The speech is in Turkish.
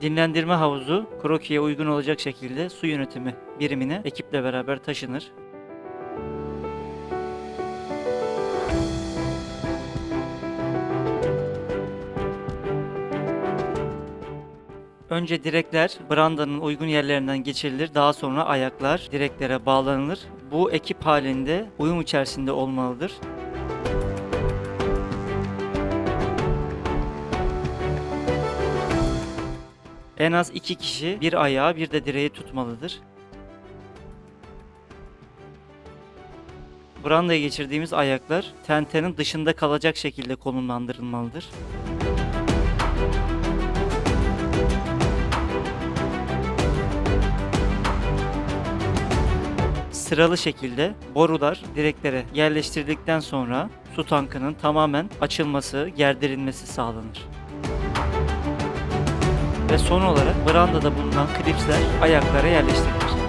Dinlendirme havuzu krokiye uygun olacak şekilde su yönetimi birimine ekiple beraber taşınır. Önce direkler brandanın uygun yerlerinden geçirilir. Daha sonra ayaklar direklere bağlanılır. Bu ekip halinde uyum içerisinde olmalıdır. En az iki kişi bir ayağı bir de direği tutmalıdır. Brandaya geçirdiğimiz ayaklar tentenin dışında kalacak şekilde konumlandırılmalıdır. Sıralı şekilde borular direklere yerleştirdikten sonra su tankının tamamen açılması, gerdirilmesi sağlanır. Ve son olarak brandada bulunan klipsler ayaklara yerleştirilir.